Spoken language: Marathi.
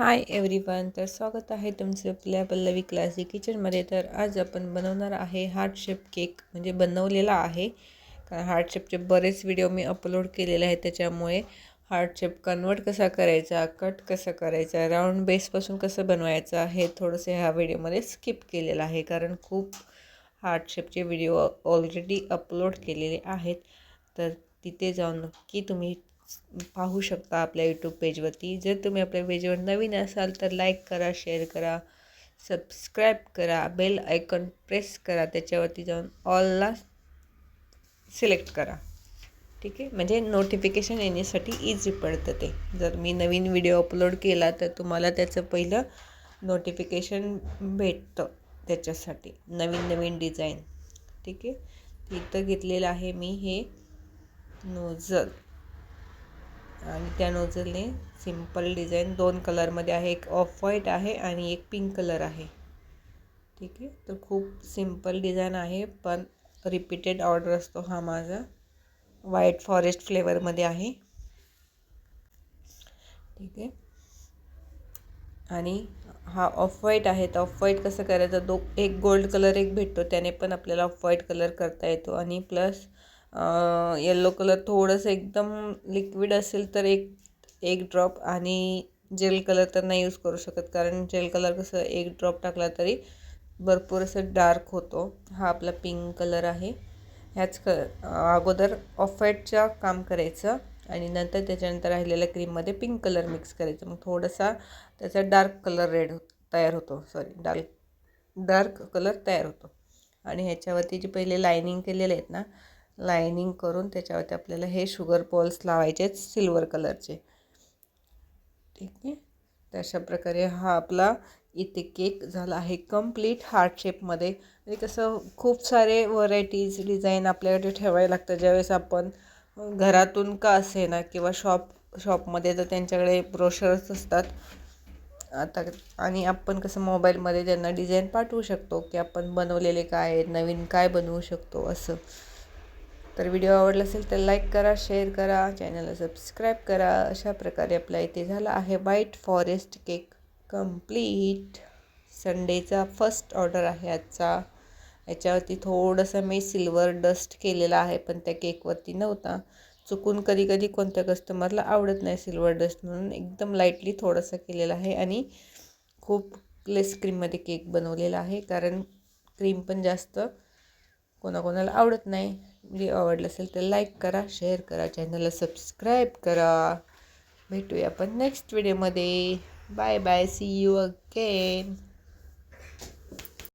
हाय एव्हरीवन तर स्वागत आहे तुमचं आपल्या पल्लवी क्लासिक किचनमध्ये तर आज आपण बनवणार आहे हार्ट शेप केक म्हणजे बनवलेला आहे. कारण हार्ट शेपचे बरेच व्हिडिओ मी अपलोड केलेले आहेत त्याच्यामुळे हार्ट शेप कन्वर्ट कसा करायचा कट कसा करायचा राऊंड बेसपासून कसं बनवायचं हे थोडंसं ह्या व्हिडिओमध्ये स्किप केलेलं आहे. कारण खूप हार्ट शेपचे व्हिडिओ ऑलरेडी अपलोड केलेले आहेत. तर तिथे जाऊन नक्की तुम्ही पाहू शकता आपल्या यूट्यूब पेजवरती जर तुम्ही आपल्या पेजवर नवीन असाल तर लाईक करा शेअर करा सबस्क्राईब करा बेल आयकॉन प्रेस करा त्याच्यावरती जाऊन ऑलला सिलेक्ट करा. ठीक आहे? म्हणजे नोटिफिकेशन येण्यासाठी इझी पडतं ते. जर मी नवीन व्हिडिओ अपलोड केला तर तुम्हाला त्याचं पहिलं नोटिफिकेशन भेटतं त्याच्यासाठी. नवीन नवीन डिझाईन ठीक आहे? इथं घेतलेलं आहे मी हे नोझल आणि त्या नोझलने सिंपल डिझाईन दोन कलरमध्ये आहे एक ऑफ व्हाईट आहे आणि एक पिंक कलर आहे. ठीक आहे? तर खूप सिंपल डिझाईन आहे पण रिपीटेड ऑर्डर असतो हा माझा. व्हाईट फॉरेस्ट फ्लेवरमध्ये आहे. ठीक आहे? आणि हा ऑफ व्हाईट आहे तर ऑफ व्हाईट कसं करायचं? दो एक गोल्ड कलर एक भेटतो त्याने पण आपल्याला ऑफ व्हाईट कलर करता येतो. आणि प्लस येल्लो कलर थोडंसं एकदम लिक्विड असेल तर एक एक ड्रॉप आणि जेल कलर तर नाही यूज करू शकत. कारण जेल कलर कसं एक ड्रॉप टाकला तरी भरपूर असं डार्क होतो. हा आपला पिंक कलर आहे. ह्याच क अगोदर ऑफ काम करायचं आणि नंतर त्याच्यानंतर राहिलेल्या क्रीममध्ये पिंक कलर मिक्स करायचं. मग थोडासा त्याचा डार्क कलर रेड तयार होतो. सॉरी डार्क डार्क कलर तयार होतो. आणि ह्याच्यावरती जे पहिले लायनिंग केलेले आहेत ना लायनिंग करून त्याच्यावरती आपल्याला हे शुगर बॉल्स लावायचे आहेत सिल्वर कलरचे. ठीक आहे? तर अशा प्रकारे हा आपला इथे केक झाला आहे कंप्लीट हार्ट शेपमध्ये. आणि कसं खूप सारे व्हरायटीज डिझाईन आपल्याकडे ठेवायला लागतं ज्यावेळेस आपण घरातून का असे ना किंवा शॉप शॉपमध्ये तर त्यांच्याकडे ब्रोशर्स असतात. आता आणि आपण कसं मोबाईलमध्ये त्यांना डिझाईन पाठवू शकतो की आपण बनवलेले काय नवीन काय बनवू शकतो असं. तर व्हिडिओ आवडला असेल तर लाईक करा शेअर करा चॅनलला सबस्क्राईब करा. अशा प्रकारे आपल्या इथे झाला आहे व्हाईट फॉरेस्ट केक कंप्लीट संडेचा फर्स्ट ऑर्डर आहे आजचा. याच्यावरती थोडंसं मी सिल्वर डस्ट केलेला आहे पण त्या केकवरती नव्हता. चुकून कधी कधी कोणत्या कस्टमरला आवडत नाही सिल्वर डस्ट म्हणून एकदम लाईटली थोडंसं केलेला आहे आणि खूप लेस क्रीममध्ये केक बनवलेला आहे कारण क्रीम पण जास्त कोणाकोणाला आवडत नाही. व्हिडिओ आवडला असेल तर लाईक करा शेअर करा चॅनलला सबस्क्राईब करा. भेटूया आपण नेक्स्ट व्हिडिओमध्ये bye bye see you again